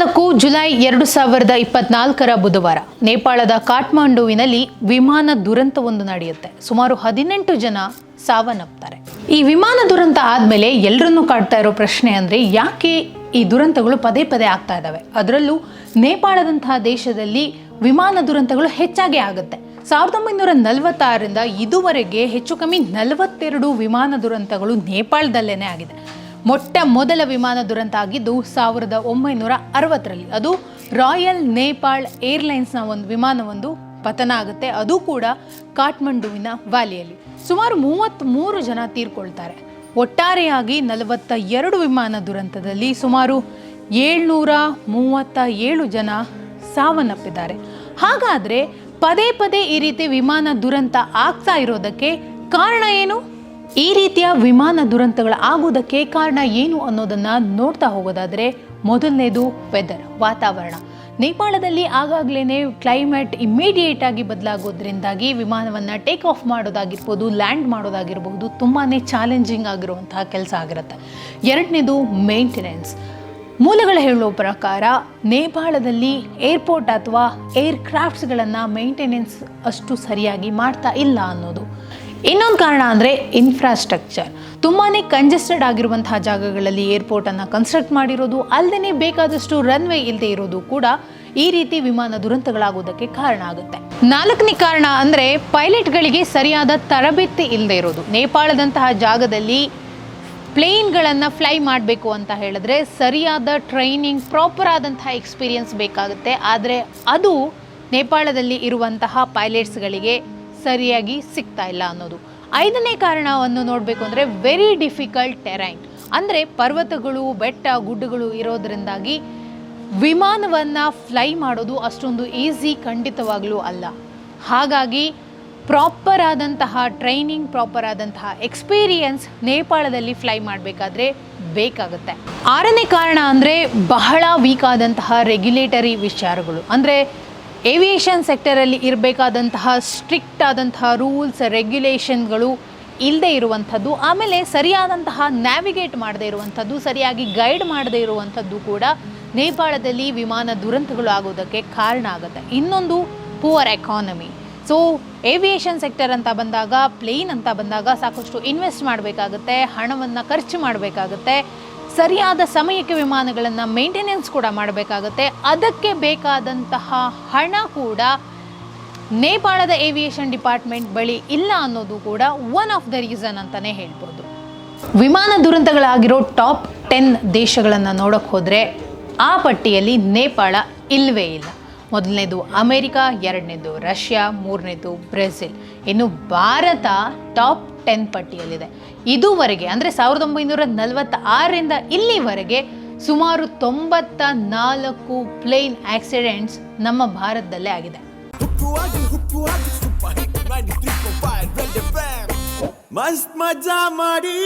ಇಪ್ಪತ್ನಾಲ್ಕು ಜುಲೈ ಎರಡು ಸಾವಿರದ ಇಪ್ಪತ್ನಾಲ್ಕರ ಬುಧವಾರ ನೇಪಾಳದ ಕಾಠ್ಮಂಡುವಿನಲ್ಲಿ ವಿಮಾನ ದುರಂತವೊಂದು ನಡೆಯುತ್ತೆ. ಸುಮಾರು ಹದಿನೆಂಟು ಜನ ಸಾವನ್ನಪ್ತಾರೆ. ಈ ವಿಮಾನ ದುರಂತ ಆದಮೇಲೆ ಎಲ್ಲರನ್ನೂ ಕಾಡ್ತಾ ಇರೋ ಪ್ರಶ್ನೆ ಅಂದರೆ ಯಾಕೆ ಈ ದುರಂತಗಳು ಪದೇ ಪದೇ ಆಗ್ತಾ ಇದ್ದಾವೆ ಅದರಲ್ಲೂ ನೇಪಾಳದಂತಹ ದೇಶದಲ್ಲಿ ವಿಮಾನ ದುರಂತಗಳು ಹೆಚ್ಚಾಗಿ ಆಗುತ್ತೆ. ಸಾವಿರದ ಒಂಬೈನೂರ ನಲವತ್ತಾರರಿಂದ ಇದುವರೆಗೆ ಹೆಚ್ಚು ಕಮ್ಮಿ ನಲವತ್ತೆರಡು ವಿಮಾನ ದುರಂತಗಳು ನೇಪಾಳದಲ್ಲೇ ಆಗಿದೆ. ಮೊಟ್ಟ ಮೊದಲ ವಿಮಾನ ದುರಂತ ಆಗಿದ್ದು ಸಾವಿರದ ಒಂಬೈನೂರ ಅರವತ್ತರಲ್ಲಿ. ಅದು ರಾಯಲ್ ನೇಪಾಳ್ ಏರ್ಲೈನ್ಸ್ನ ಒಂದು ವಿಮಾನವೊಂದು ಪತನ ಆಗುತ್ತೆ. ಅದು ಕೂಡ ಕಾಠ್ಮಂಡುವಿನ ವ್ಯಾಲಿಯಲ್ಲಿ. ಸುಮಾರು ಮೂವತ್ತ್ಮೂರು ಜನ ತೀರ್ಕೊಳ್ತಾರೆ. ಒಟ್ಟಾರೆಯಾಗಿ ನಲವತ್ತ ಎರಡು ವಿಮಾನ ದುರಂತದಲ್ಲಿ ಸುಮಾರು ಏಳ್ನೂರ ಮೂವತ್ತ ಏಳು ಜನ ಸಾವನ್ನಪ್ಪಿದ್ದಾರೆ. ಹಾಗಾದರೆ ಪದೇ ಪದೇ ಈ ರೀತಿ ವಿಮಾನ ದುರಂತ ಆಗ್ತಾ ಇರೋದಕ್ಕೆ ಕಾರಣ ಏನು? ಈ ರೀತಿಯ ವಿಮಾನ ದುರಂತಗಳು ಆಗುವುದಕ್ಕೆ ಕಾರಣ ಏನು ಅನ್ನೋದನ್ನ ನೋಡ್ತಾ ಹೋಗೋದಾದ್ರೆ ಮೊದಲನೇದು ವೆದರ್ ವಾತಾವರಣ. ನೇಪಾಳದಲ್ಲಿ ಆಗಾಗ್ಲೇ ಕ್ಲೈಮೇಟ್ ಇಮಿಡಿಯೇಟ್ ಆಗಿ ಬದಲಾಗೋದ್ರಿಂದಾಗಿ ವಿಮಾನವನ್ನು ಟೇಕ್ ಆಫ್ ಮಾಡೋದಾಗಿರ್ಬೋದು ಲ್ಯಾಂಡ್ ಮಾಡೋದಾಗಿರ್ಬೋದು ತುಂಬಾ ಚಾಲೆಂಜಿಂಗ್ ಆಗಿರುವಂತಹ ಕೆಲಸ ಆಗಿರುತ್ತೆ. ಎರಡನೇದು ಮೇಂಟೆನೆನ್ಸ್ ಮೂಲಗಳು ಹೇಳುವ ಪ್ರಕಾರ ನೇಪಾಳದಲ್ಲಿ ಏರ್ಪೋರ್ಟ್ ಅಥವಾ ಏರ್ಕ್ರಾಫ್ಟ್ಸ್ಗಳನ್ನು ಮೇಂಟೆನೆನ್ಸ್ ಅಷ್ಟು ಸರಿಯಾಗಿ ಮಾಡ್ತಾ ಇಲ್ಲ ಅನ್ನೋದು. ಇನ್ನೊಂದು ಕಾರಣ ಅಂದರೆ ಇನ್ಫ್ರಾಸ್ಟ್ರಕ್ಚರ್ ತುಂಬಾ ಕಂಜೆಸ್ಟೆಡ್ ಆಗಿರುವಂತಹ ಜಾಗಗಳಲ್ಲಿ ಏರ್ಪೋರ್ಟನ್ನು ಕನ್ಸ್ಟ್ರಕ್ಟ್ ಮಾಡಿರೋದು ಅಲ್ಲದೆ ಬೇಕಾದಷ್ಟು ರನ್ವೇ ಇಲ್ಲದೆ ಇರೋದು ಕೂಡ ಈ ರೀತಿ ವಿಮಾನ ದುರಂತಗಳಾಗೋದಕ್ಕೆ ಕಾರಣ ಆಗುತ್ತೆ. ನಾಲ್ಕನೇ ಕಾರಣ ಅಂದರೆ ಪೈಲಟ್ಗಳಿಗೆ ಸರಿಯಾದ ತರಬೇತಿ ಇಲ್ಲದೆ ಇರೋದು. ನೇಪಾಳದಂತಹ ಜಾಗದಲ್ಲಿ ಪ್ಲೇನ್ಗಳನ್ನು ಫ್ಲೈ ಮಾಡಬೇಕು ಅಂತ ಹೇಳಿದ್ರೆ ಸರಿಯಾದ ಟ್ರೈನಿಂಗ್ ಪ್ರಾಪರ್ ಆದಂತಹ ಎಕ್ಸ್ಪೀರಿಯನ್ಸ್ ಬೇಕಾಗುತ್ತೆ. ಆದರೆ ಅದು ನೇಪಾಳದಲ್ಲಿ ಇರುವಂತಹ ಪೈಲಟ್ಸ್ಗಳಿಗೆ ಸರಿಯಾಗಿ ಸಿಗ್ತಾ ಇಲ್ಲ ಅನ್ನೋದು. ಐದನೇ ಕಾರಣವನ್ನು ನೋಡಬೇಕು ಅಂದರೆ ವೆರಿ ಡಿಫಿಕಲ್ಟ್ ಟೆರೈನ್ ಅಂದರೆ ಪರ್ವತಗಳು, ಬೆಟ್ಟ, ಗುಡ್ಡಗಳು ಇರೋದ್ರಿಂದಾಗಿ ವಿಮಾನವನ್ನು ಫ್ಲೈ ಮಾಡೋದು ಅಷ್ಟೊಂದು ಈಸಿ ಖಂಡಿತವಾಗಲೂ ಅಲ್ಲ. ಹಾಗಾಗಿ ಪ್ರಾಪರ್ ಆದಂತಹ ಟ್ರೈನಿಂಗ್ ಪ್ರಾಪರ್ ಆದಂತಹ ಎಕ್ಸ್ಪೀರಿಯನ್ಸ್ ನೇಪಾಳದಲ್ಲಿ ಫ್ಲೈ ಮಾಡಬೇಕಾದ್ರೆ ಬೇಕಾಗುತ್ತೆ. ಆರನೇ ಕಾರಣ ಅಂದರೆ ಬಹಳ ವೀಕ್ ಆದಂತಹ ರೆಗ್ಯುಲೇಟರಿ ವಿಚಾರಗಳು. ಅಂದರೆ ಏವಿಯೇಷನ್ ಸೆಕ್ಟರಲ್ಲಿ ಇರಬೇಕಾದಂತಹ ಸ್ಟ್ರಿಕ್ಟ್ ಆದಂತಹ ರೂಲ್ಸ್ ರೆಗ್ಯುಲೇಷನ್ಗಳು ಇಲ್ಲದೆ ಇರುವಂಥದ್ದು, ಆಮೇಲೆ ಸರಿಯಾದಂತಹ ನ್ಯಾವಿಗೇಟ್ ಮಾಡದೇ ಇರುವಂಥದ್ದು, ಸರಿಯಾಗಿ ಗೈಡ್ ಮಾಡದೇ ಇರುವಂಥದ್ದು ಕೂಡ ನೇಪಾಳದಲ್ಲಿ ವಿಮಾನ ದುರಂತಗಳು ಆಗೋದಕ್ಕೆ ಕಾರಣ ಆಗುತ್ತೆ. ಇನ್ನೊಂದು poor economy so aviation sector ಅಂತ ಬಂದಾಗ ಪ್ಲೇನ್ ಅಂತ ಬಂದಾಗ ಸಾಕಷ್ಟು ಇನ್ವೆಸ್ಟ್ ಮಾಡಬೇಕಾಗುತ್ತೆ, ಹಣವನ್ನು ಖರ್ಚು ಮಾಡಬೇಕಾಗುತ್ತೆ. ಸರಿಯಾದ ಸಮಯಕ್ಕೆ ವಿಮಾನಗಳನ್ನು ಮೇಂಟೆನೆನ್ಸ್ ಕೂಡ ಮಾಡಬೇಕಾಗುತ್ತೆ. ಅದಕ್ಕೆ ಬೇಕಾದಂತಹ ಹಣ ಕೂಡ ನೇಪಾಳದ ಏವಿಯೇಷನ್ ಡಿಪಾರ್ಟ್ಮೆಂಟ್ ಬಳಿ ಇಲ್ಲ ಅನ್ನೋದು ಕೂಡ ಒನ್ ಆಫ್ ದ ರೀಸನ್ ಅಂತಲೇ ಹೇಳ್ಬೋದು. ವಿಮಾನ ದುರಂತಗಳಾಗಿರೋ ಟಾಪ್ ಟೆನ್ ದೇಶಗಳನ್ನು ನೋಡೋಕೆ ಹೋದರೆ ಆ ಪಟ್ಟಿಯಲ್ಲಿ ನೇಪಾಳ ಇಲ್ಲವೇ ಇಲ್ಲ. ಮೊದಲನೇದು ಅಮೆರಿಕ, ಎರಡನೇದು ರಷ್ಯಾ, ಮೂರನೇದು ಬ್ರೆಜಿಲ್. ಇನ್ನು ಭಾರತ ಟಾಪ್ ಟೆನ್ ಪಟ್ಟಿಯಲ್ಲಿದೆ. ಇದುವರೆಗೆ, ಅಂದರೆ ಸಾವಿರದ ಒಂಬೈನೂರ ನಲವತ್ತ ಆರರಿಂದ ಇಲ್ಲಿವರೆಗೆ ಸುಮಾರು ತೊಂಬತ್ತ ನಾಲ್ಕು ಪ್ಲೇನ್ ಆಕ್ಸಿಡೆಂಟ್ಸ್ ನಮ್ಮ ಭಾರತದಲ್ಲೇ ಆಗಿದೆ. ಹುಕ್ಕುವಾಗಿ ಹುಕ್ಕುವಾಗಿ ಸೂಪರ್ ಹಿಟ್ 93.5 ರೆಡ್ ಎಫ್ಎಂ ಮಸ್ತ್ ಮಜಾ ಮಾಡಿ.